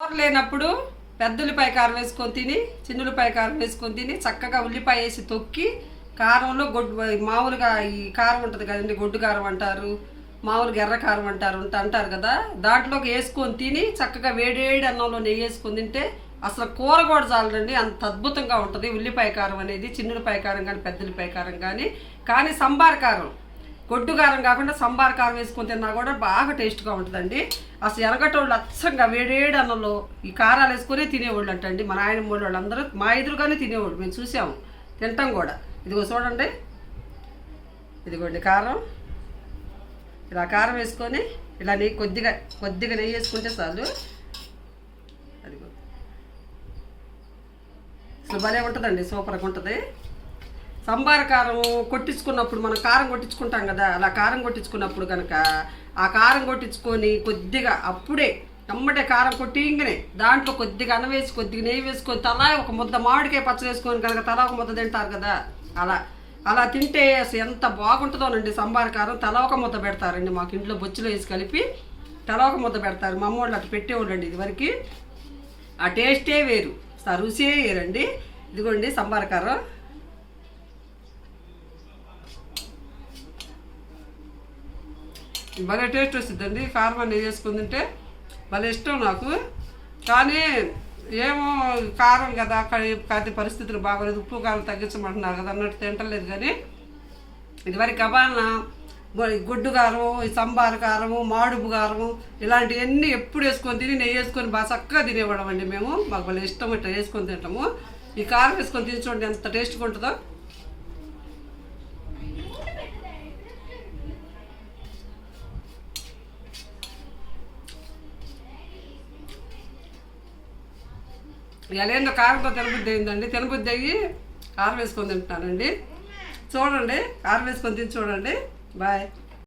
కూర లేనప్పుడు పెద్ద ఉల్లిపాయ కారం వేసుకొని తిని చిన్న ఉల్లిపాయ కారం వేసుకొని తిని చక్కగా ఉల్లిపాయ వేసి తొక్కి కారంలో గొడ్డు మామూలుగా ఈ కారం ఉంటుంది కదండి గొడ్డు కారం అంటారు మామూలుగా ఎర్ర కారం అంటారు అంట అంటారు కదా దాంట్లోకి వేసుకొని తిని చక్కగా వేడివేడి అన్నంలో నెయ్యి వేసుకొని తింటే అసలు కూర కూడా చాలండి అంత అద్భుతంగా ఉంటుంది. ఉల్లిపాయ కారం అనేది చిన్నులపాయ ఉల్లిపాయ కారం కానీ పెద్ద ఉల్లిపాయ కారం కానీ కానీ సంబార కారం. గొడ్డు కారం కాకుండా సంబార్ కారం వేసుకొని తిన్నా కూడా బాగా టేస్ట్గా ఉంటుందండి. అసలు ఎరగటోళ్ళు అచ్చంగా వేడేడు అన్నంలో ఈ కారాలు వేసుకొని తినేవాళ్ళు అంటండి. మా నాయన వాళ్ళు అందరూ మా ఎదురుగానే తినేవాళ్ళు. మేము చూసాము. తింటాం కూడా. ఇదిగో చూడండి. ఇదిగోండి కారం. ఇలా కారం వేసుకొని ఇలా నెయ్యి కొద్దిగా కొద్దిగా నెయ్యి వేసుకుంటే చాలు. అదిగో. అసలు భలే ఉంటుందండి. సూపర్గా ఉంటుంది. సంబార కారం కొట్టించుకున్నప్పుడు మనం కారం కొట్టించుకుంటాం కదా అలా కారం కొట్టించుకున్నప్పుడు కనుక ఆ కారం కొట్టించుకొని కొద్దిగా అప్పుడే అమ్మటే కారం కొట్టింగనే దాంట్లో కొద్దిగా అన్నం వేసి కొద్దిగా నెయ్యి వేసుకొని తలా ఒక ముద్ద మామిడికాయ పచ్చ వేసుకొని కనుక తలా ఒక ముద్ద తింటారు కదా అలా. అలా తింటే అసలు ఎంత బాగుంటుందోనండి సంబార కారం తలా ఒక ముద్ద పెడతారండి మాకు ఇంట్లో బొచ్చులో వేసి కలిపి తలా ఒక ముద్ద పెడతారు. మా అమ్మ వాళ్ళు అట్లా పెట్టేవాళ్ళండి ఇదివరకు. ఆ టేస్టే వేరు. ఆ రుచే వేరండి. ఇదిగోండి సంబార కారం భలే టేస్ట్ వస్తుందండి. కారం అనేది వేసుకుని తింటే భలే ఇష్టం నాకు. కానీ ఏమో కారం కదా అక్కడ పరిస్థితులు బాగోలేదు. ఉప్పు కారం తగ్గించమంటున్నారు కదా అన్నట్టు తింటలేదు కానీ ఇదివరకు కబాలన గుడ్డు కారం ఈ సంబార కారము మాడుపు కారము ఇలాంటివన్నీ ఎప్పుడు వేసుకొని తిని నెయ్యి వేసుకొని బాగా చక్కగా తినేవాళ్ళం అండి మేము. మాకు భలే ఇష్టం ఇట్లా వేసుకొని తింటాము. ఈ కారం వేసుకొని తిని చూడండి ఎంత టేస్ట్గా ఉంటుందో. ఎలా కారంతో తినబుద్ధి అయిందండి. తినబుద్ధి అయ్యి కారం వేసుకొని తింటున్నానండి. చూడండి కారం వేసుకొని తిని చూడండి. బాయ్.